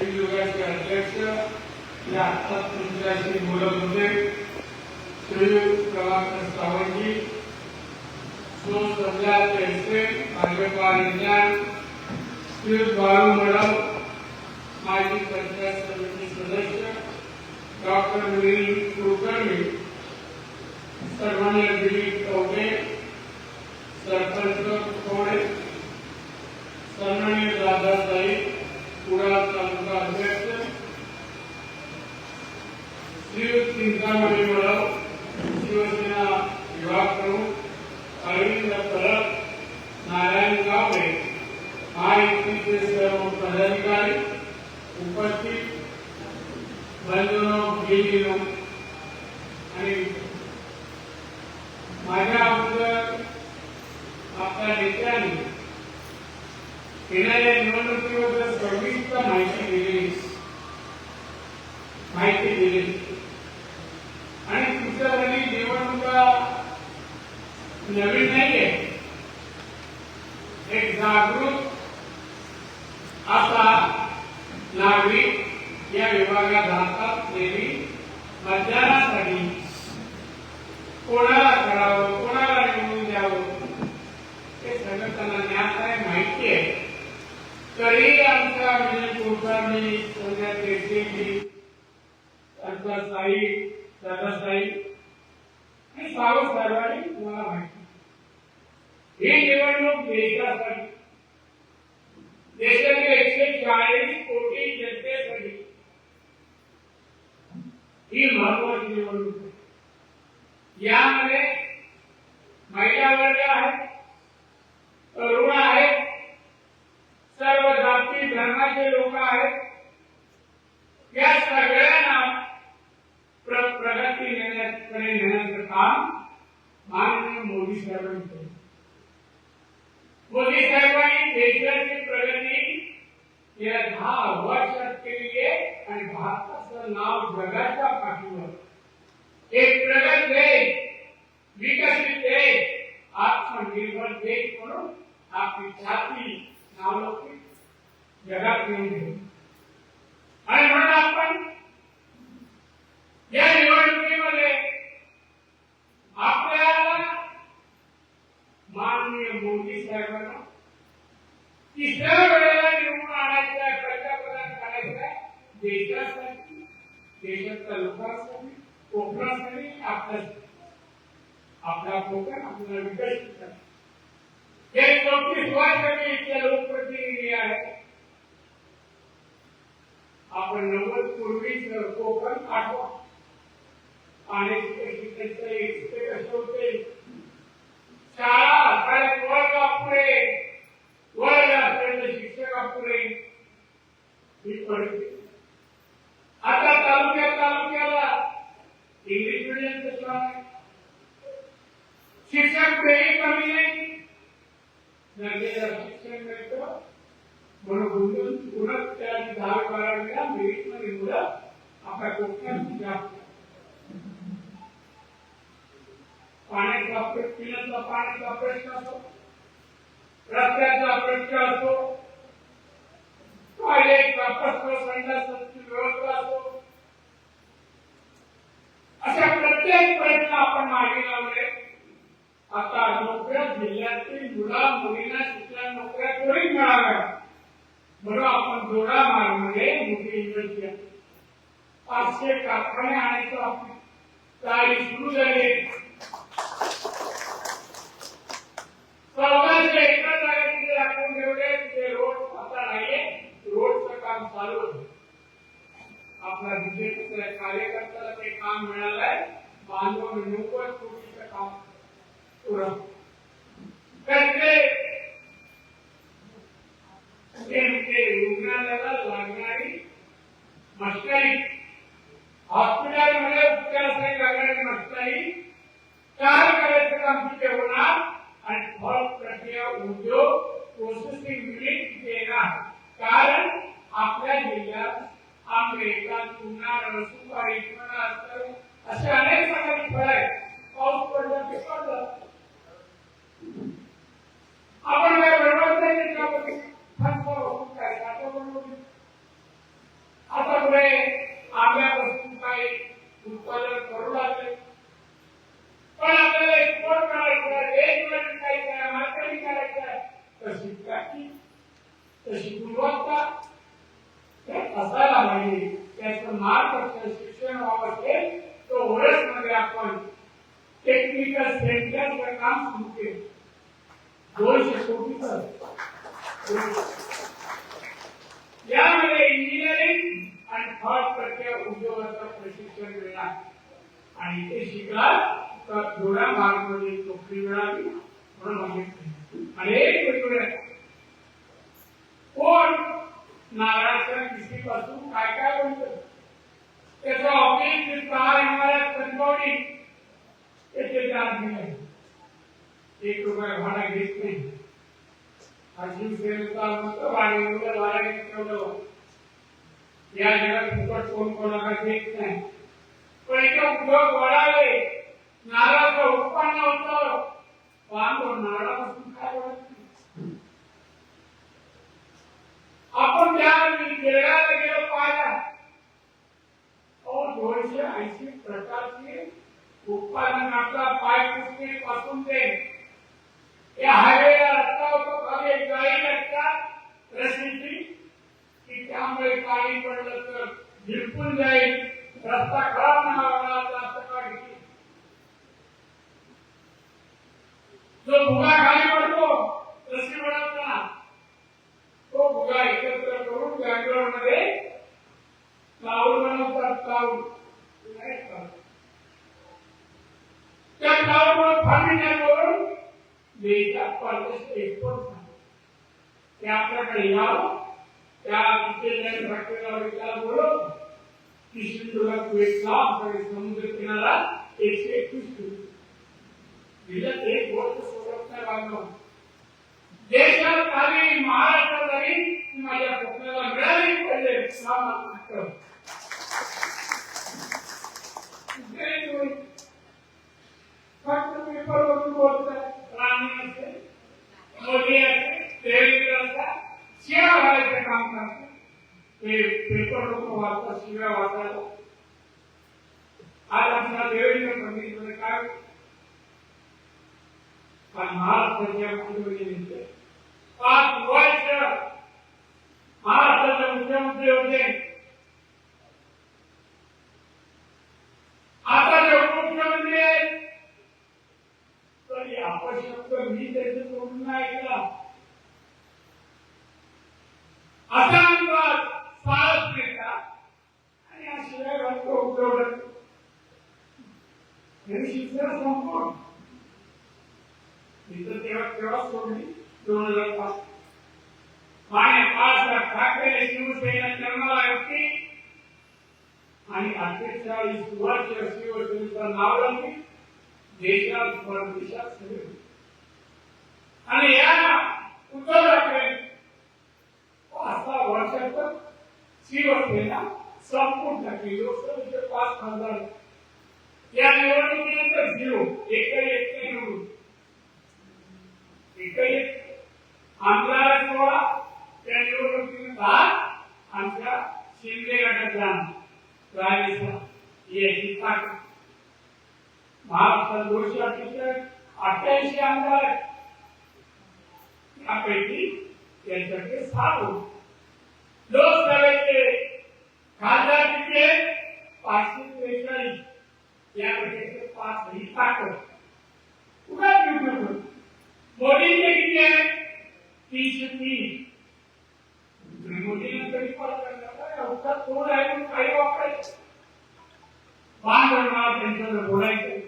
अध्यक्ष या आत्ताच तुमच्याशी बोलत होते श्री प्रभाकर सावंतजी सुसंध्या भाजपा विज्ञान श्री बाळू माजी पंचायत समिती सदस्य डॉक्टर मिलिंद कुलकर्णी सन्मान्य दिलीप कवडे सरपंच कोडे सन्मान्य दादासाई कुडाळ तालुका अध्यक्ष श्री चिंतामणी मळव शिवसेना विभाग प्रमुख अरविंद परब नारायण गावडे महायुतीचे सर्व पदाधिकारी उपस्थित बंधूंनो भगिनींनो आणि माझ्या अगोदर आपल्या नेत्यांनी येणाऱ्या निवडणुकीबद्दल सविस्तर माहिती दिली माहिती दिली आणि तुमच्यासाठी निवडणुका नवीन नाहीये एक जागृत असा नागरिक या विभागात राहतात नेहमी. मतदानासाठी कोणाला करावं कोणाला निवडून द्यावं हे सगळं त्यांना ज्ञात आहे माहिती आहे. तरी आमच्या म्हणजे कुलकर्णी संध्या देशेजी आमचा साई दादासाई आणि सावंत सर्वांनी तुम्हाला माहिती ही निवडणूक देशासाठी देशातील एकशे चाळीस कोटी जनतेसाठी ही महत्वाची निवडणूक आहे. यामध्ये महिला वर्ग आहे तरुण आहेत सर्व जाती धर्माचे लोक आहेत. या सगळ्यांना प्रगती नेण्याकडे नेण्याचं काम माननीय मोदी साहेबांनी केलं. मोदी साहेबांनी देशाची प्रगती या दहा वर्षात केली आहे आणि भारताचं नाव जगाच्या पाठीवर एक प्रगत देश विकसित देश आत्मनिर्भर देश म्हणून आपली छाती नावलौकिक जगात येऊन गेली आणि म्हणून आपण या निवडणुकीमध्ये आपल्याला माननीय मोदी साहेबांना तिसऱ्या वेळेला निवडून आणायचं आहे प्रजाप्रधान करायचं आहे देशासाठी देशाच्या लोकांसाठी कोकणासाठी आपल्यासाठी आपला कोकण आपल्याला विकसित करा हे चौतीस वर्षाचे इथले लोकप्रतिनिधी आहेत आपण नव्वद पूर्वीच कोकण आठवा पाण्याची कशी टंचाई इतके कसे होते शाळा शाळेत वर्ग अपुरे वर्ग असेल शिक्षक अपुरे ही परिस्थिती आता तालुक्या तालुक्याला इंग्लिश मिडियमचं शाळा आहे शिक्षक पेही कमी नाही दर्जेदार शिक्षण मिळतं म्हणून गुंतून पुन्हा त्या दहा बारावीला मेरिटमध्ये मुलं आपल्या कोकणात जास्त पाण्याचा प्रश्न पिण्याचा पाण्याचा प्रश्न असो रस्त्याचा प्रश्न असो टॉयलेटचा प्रश्न संडासाची व्यवस्था असो अशा प्रत्येक प्रश्न मागे लावले. आता नोकऱ्या जिल्ह्यातील मुला मुलींना शिक्षण नोकऱ्या त्वरित मिळाव्या? म्हणून आपण जोडा मार्गमध्ये मोठी युनिव्हर्सिटी पाचशे कारखाने आणायचं आपली. तयारी सुरू झाली. आहे. चौदाशे एकर जागा तिथे राखून ठेवले. तिथे रोड आता नाहीये रोडचं काम चालू आहे. आपला बीजेपीच्या कार्यकर्त्याला ते काम मिळालंय? बांधव नव्वद कोटीचं काम पुरं त्याचे ते तशी गुणवत्ता असायला पाहिजे त्याच मार्गदर्शन शिक्षण व्हावं तो तर मध्ये आपण. टेक्निकल सेंटरचं काम सुरू केलं. दोनशे कोटीच. यामध्ये इंजिनिअरिंग आणि थर्ड प्रक्रिया उद्योगाचं प्रशिक्षण मिळणार. आणि ते शिकला तर थोड्या मार्गामध्ये नोकरी मिळावी म्हणून आणि एक वेगवेगळ्या कोण? नारळाच्या किस्तीपासून काय काय बनतं त्याचं ऑफिस ते सहा इमारत त्याचे चार्ज दिले एक रुपया भाडा घेत नाही. हा शिवसेनेचा म्हणतो भाडा घेत ठेवलं या जगात फुकट कोण कोणाला घेत नाही. पण इथं उद्योग वाढावे नारळाचं उत्पन्न होतं. वांदो नारळापासून काय वाढत नाही. आपण त्या खेळायला गेलो पाहिला दोनशे ऐंशी प्रकारचे उत्पादनाचा पाय पुसणे पासून ते या हायवेला रस्ता होतो खाली एक लागतात रस्त्याची की त्यामुळे पाणी पडलं तर झिरपून जाईल रस्ता खराब नाही जास्त काळ जो भुगा खाली पडतो रस्ते बनवताना तो भुगा एकत्र करून बँगलोर मध्ये क्लाउड बनवतात क्लाउड त्या क्लाउड वर फार्मिंग करून देशात परदेश एक्सपोर्ट ते आपल्याकडे यावं त्या तिथे फॅक्टरीला विचार बोलव की सिंधुदुर्ग कुवेतला आपल्याकडे समुद्र किनारा एकशे एकवीस किलोमीटर दिलं एक गोष्ट सोडत नाही बांधव तर मी त्याचे तोडून ऐकला असा अनुवाद साहस देता आणि अशिवाय शिवाय उठवलं हे शिक्षण संपूर्ण तिथं तेव्हा तेव्हा सोडली दोन हजार पाच माने पाच लाख ठाकरे शिवसेना जन्माला होती आणि अठ्ठेचाळीस वर्ष शिवसेनेचं नाव लागली देशात परदेशात सगळे होते. आणि या उद्धव ठाकरे पाच सहा वर्षात शिवसेना संपूर्ण टाकली. लोकसभेचे पाच खासदार या निवडणुकीनंतर झिरो एकही एकही निवडून. एकही एक. आमदार सोळा त्या निवडणुकीने दहा आमच्या शिंदे गटातला राजेशा याची ताकद महाराष्ट्रात दोनशे अठ्ठेचाळीस अठ्ठ्याऐंशी आमदार आहेत. त्यापैकी त्यांच्याकडे सात होते लोकसभेचे खासदार किती आहेत? पाचशे त्रेचाळीस यापैकी पाच ही ताकद कुठे घेऊन येतो? मोदींचे किती आहेत तीनशे तीन मोदींना तरी पण अवकाश कोण आहे म्हणून काही वापरायचं बांधणार त्यांच्यावर बोलायचं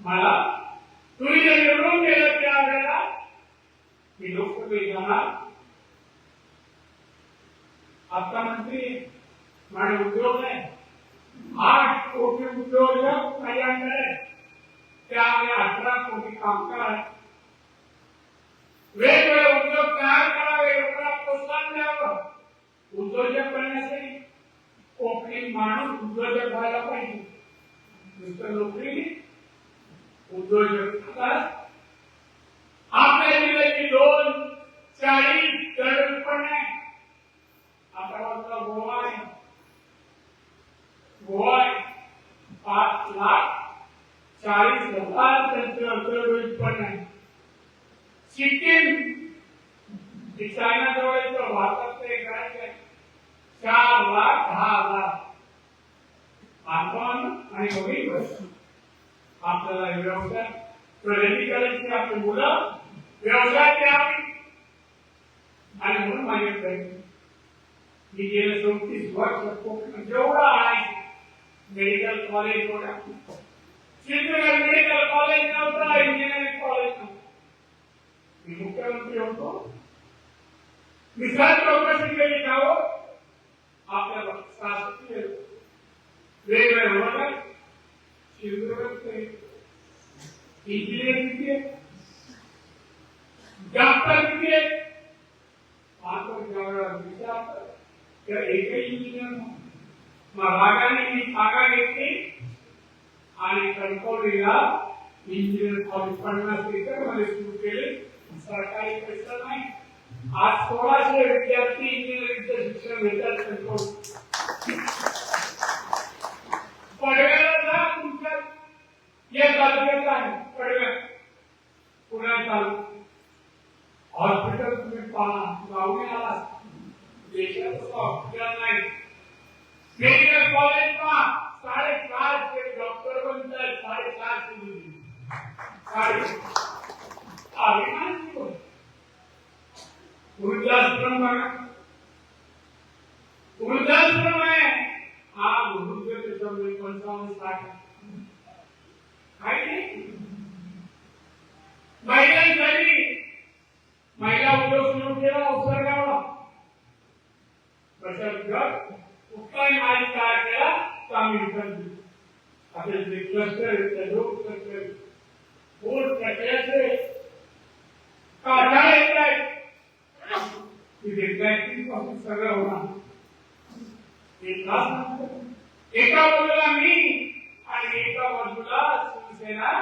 मला तुम्ही जे निवडून गेलं त्या वेळेला मी लोकसभेत जाणार आता मंत्री माझे उद्योग आहे आठ कोटी उद्योग माझ्याकडे त्यामध्ये अठरा कोटी कामगार आहेत वेगवेगळे उद्योग तयार करावे लोकांना प्रोत्साहन द्यावं उद्योजक बनण्यासाठी आपण उद्योजक व्हायला पाहिजे. मिस्टर नोकरी उद्योजक आपल्या जिल्ह्याची दोन चाळीस दर उत्पन्न आहे आता वाजता गोवा आहे. गोवा आहे. पाच लाख चाळीस हजार त्यांचं अर्थव्यवस्था उत्पन्न आहे सिक्कीम चायना जवळ भारतात एक राज्य आहे. चार लाख दहा हजार. आपण आणि होईल आपल्याला व्यवसाय प्रगती करायची आपली मुलं व्यवसाय द्यावी आणि म्हणून माझे मी गेले चौतीस वर्ष कोकण जेवढा आहे मेडिकल कॉलेज होता श्रीनगर मेडिकल कॉलेज नव्हता इंजिनिअरिंग कॉलेज नव्हतं. मी मुख्यमंत्री होतो. मी सहज चौकशी केली जावं. आपल्याला शासकीय वेगवेगळे वर्ग शिवदुर्ग इंजिनियर किती आहे डॉक्टर किती आहे आपण एकही इंजिनियर मग रागाने मी जागा घेतली आणि कणकवलीला इंजिनियर कॉलेज पन्नास एकरमध्ये सुरू केले सरकारी पैसा नाही आज सोळाशे विद्यार्थी इंजिनिअरिंगचं शिक्षण घेतात कणकवली या आहे. हॉस्पिटल तुम्ही पहा. आला. देशात हॉस्पिटल नाही. मेडिकल कॉलेज पहा. साडेचारशे डॉक्टर साडेचारशे बघा. आहे. हा वृद्ध पंचावन्न साठ काय नाही महिलांसाठी महिला उद्योग सुरू केला उत्सर्गावा बचत गट उत्तम माल तयार केला चांगली विकत आपले जे क्लस्टर आहेत त्या लोक क्लस्टर बोर्ड कचऱ्याचे काढा येत आहेत तिथे बँकिंगपासून सगळं होणार एक तास नंतर. एका बाजूला मी आणि एका बाजूला शिवसेना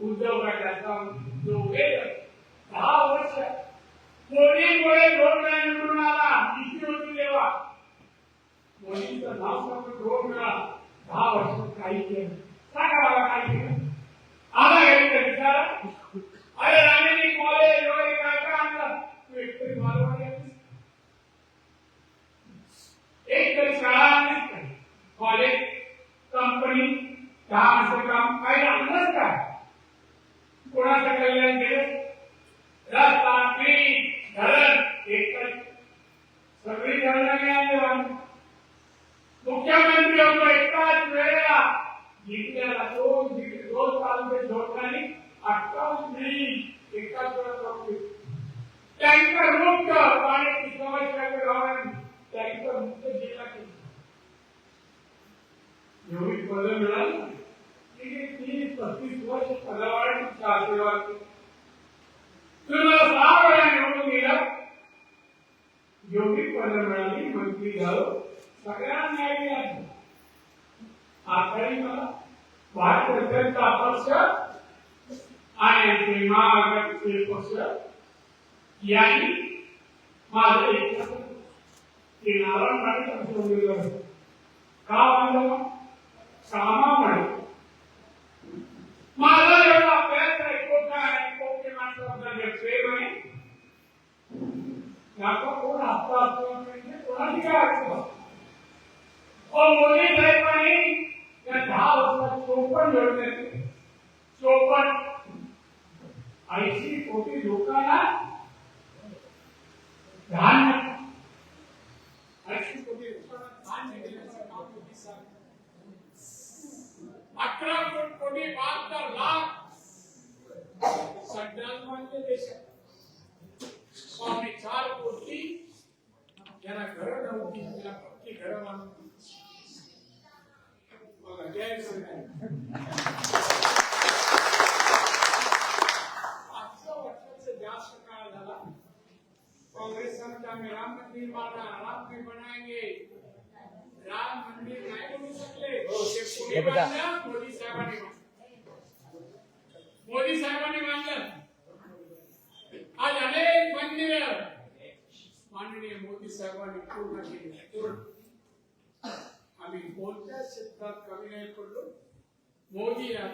उद्धव गटाचा जो वेळ दहा वर्ष मोदीमुळे दोन आला होती नाव सांगून दहा काही केलं सांगा मला काय केलं आला घरी विचारा अरे रामेनी कॉलेज वगैरे काय काय आणलं. तू एकतरी एक तरी शाळा आणलीस कॉलेज कंपनी काम असं काम काही आणलंच काय? कोणाचं कल्याण केलं? रस्ता ब्रिज कारण एक सगळी धरणं मी मुख्यमंत्री होतो एकाच वेळेला जिंकलेला. दोन जिल्हे दोन तालुके जोडताना 记住了吗？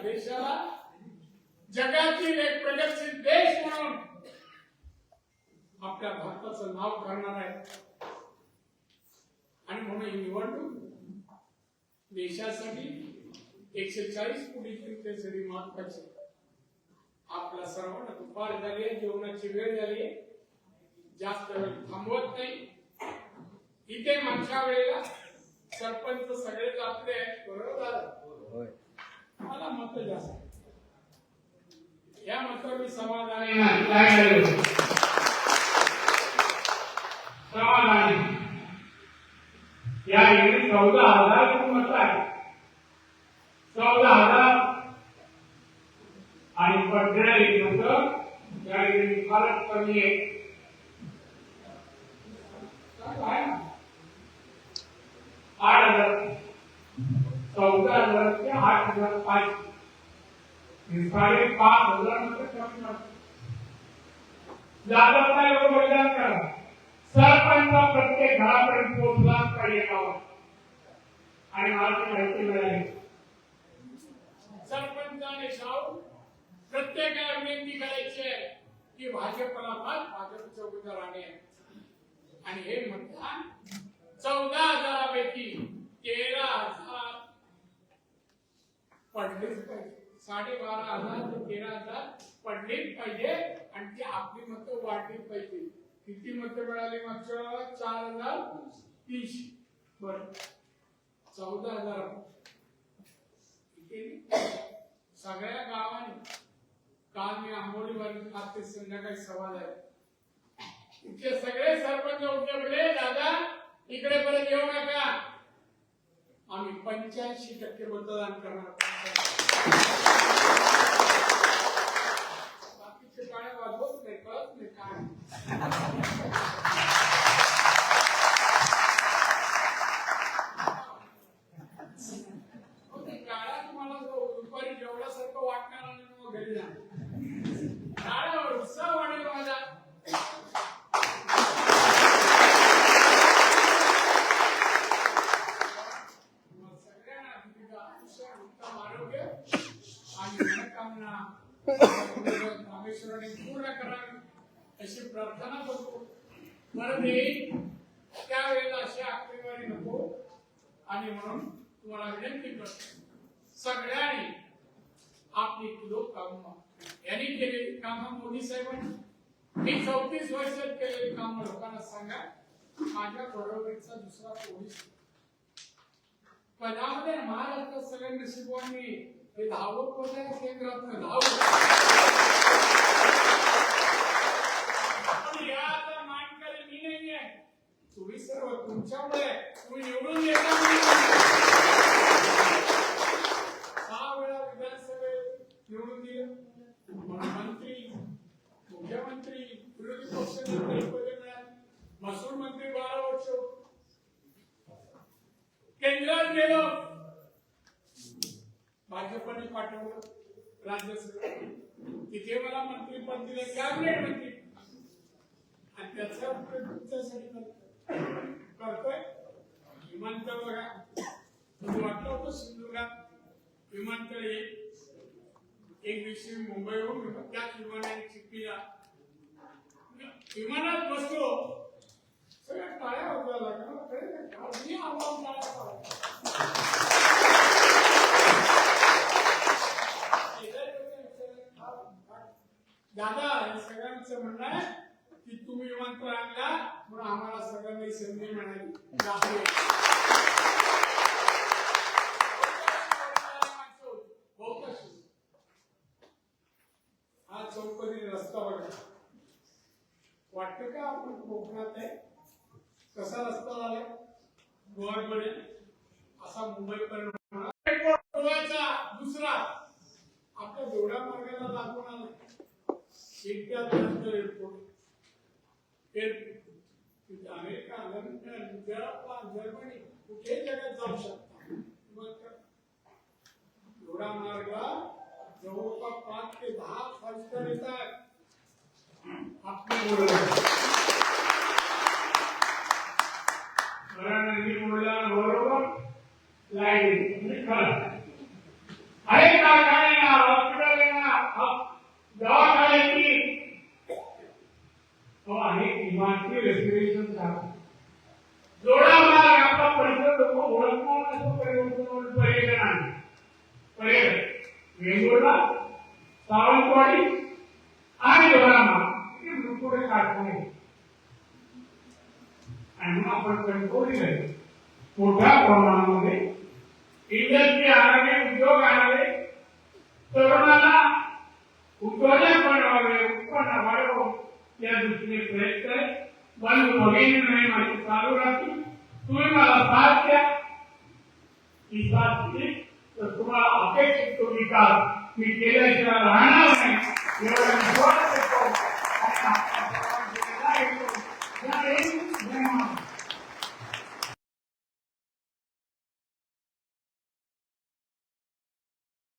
देशाला जगातील एक प्रगतशील देश म्हणून आपल्या भारताचं नाव करणार आहे. आणि म्हणून ही निवडणूक देशासाठी एकशे चाळीस कोटी जनतेसाठी महत्वाची आपल्या सर्वांना दुपार झाली आहे, जेवणाची वेळ झाली आहे. जास्त वेळ थांबवत नाही. इथे मागच्या वेळेला सरपंच सगळेच आपले आहेत बरोबर? मला मत जास्त या मतावर मी समाधानी समाधानी. या ठिकाणी चौदा हजार मत आहे चौदा हजार आणि पडणारे मत फारच कमी आहे. आठ हजार. चौदा हजार ते आठ हजार पाचशे. हे साडेपाच हजार कमी नसतं. जाधवता एवढं बलिदान करा. सरपंच प्रत्येक घरापर्यंत पोहोचला पाहिजे गावात आणि मला ती माहिती मिळाली. सरपंचाने शाहू प्रत्येकाला विनंती करायची आहे की भाजपला पाच भाजपचे उमेदवार आले आणि हे मतदान चौदा हजारापैकी तेरा हजार पडलीच पाहिजे. साडेबारा हजार ते तेरा हजार पडलेच पाहिजे आणि ती आपली मतं वाढली पाहिजे. किती मतं मिळाली मागच्या वेळेला? चार हजार तीनशे. बर. चौदा हजार. सगळ्या गावाने. काल मी आंबोलीवर आज ते संध्याकाळी सवाल आहे इथले सगळे सरपंच उठले दादा इकडे परत येऊ नका. आम्ही पंच्याऐंशी टक्के मतदान करणार बाकीचे गाड्या वाजवत नाही कळत नाही काय हो, ते गाड्या तुम्हाला जो दुपारी जेवढ्यासारखं वाटणार आणि मग घरी जाणार गाड्यावर उत्साह वाढेल माझा मग सगळ्यांना तुमचं आयुष्य, उत्तम आरोग्य आणि मनोकामना रामेश्वराने पूर्ण करावी अशी प्रार्थना करतो परत येईल त्यावेळेला अशी आकडेवारी नको आणि म्हणून तुम्हाला विनंती करतो सगळ्यांनी आपली लोक काम यांनी केलेली काम मोदी साहेबांनी. मी चौतीस वर्षात केलेली काम लोकांना सांगा माझ्या बरोबरीचा दुसरा पोलीस पदामध्ये महाराष्ट्रात सगळ्या नशिबांनी हे धावत होत्या केंद्रात धावत पण याचा मानकरी मी नाहीये तुम्ही सर्व तुमच्यामुळे तुम्ही निवडून येता. सहा वेळा विधानसभेत निवडून दिलं. मंत्री मुख्यमंत्री विरोधी पक्षनेते पदे मिळाली महसूल मंत्री बारा वर्ष केंद्रात गेलो. भाजपने पाठवलं राज्यसभा तिथे मला मंत्रीपद दिलं. कॅबिनेट मंत्री. आणि त्याचा उपयोग तुमच्यासाठी करतो. करतोय विमानतळ बघा. तुम्ही वाटलं होतं सिंधुदुर्गात विमानतळ येईल एक दिवशी मुंबईहून त्याच विमानाने चिठ्ठीला विमानात बसलो. सगळ्या टाळ्या होत्या लागल्या. आव्हान टाळ्या दादा हे सगळ्यांचं म्हणणं आहे. की तुम्ही विमानतळ आणला म्हणून आम्हाला सगळ्यांना ही संधी मिळाली. हा चौपदी रस्ता बघा. वाटत का आपण कोकणात आहे? कसा रस्ता झालाय गोवाकडे असा मुंबई पर्यंत. गोव्याचा दुसरा. आपल्या दोडा मार्गाला लागून आला. एक त्या अमेरिका लंडन जपान जर्मनी कुठेही जगात जाऊ शकता? घोडा दोडा मार्गला जवळपास पाच ते दहा फर्स्ट येतात आपल्या बरोबर लाइट अरे कारखाने ना हॉस्पिटल ना दवाखान्याची तो आहे इमारती रेस्पिरेशन जोडा मार्ग आपला परिसर लोक ओळखणार असं परिवर्तन पर्यटन आहे वेंगुर्ला सावंतवाडी आणि दोरामा हे आहे. आणि आपण कंट्रोल दिले मोठ्या प्रमाणामध्ये इंडस्ट्री आणावे उद्योग आणावे तरुणाला उद्योजक बनवावे उत्पन्न वाढवून या दृष्टीने प्रयत्न आहे. बंद भगिनी नाही माझी चालू राहतील तुम्ही मला साथ द्या. ही साथ दिली. तर तुम्हाला अपेक्षित तो विकास मी केल्याशिवाय राहणार नाही. एवढा विश्वास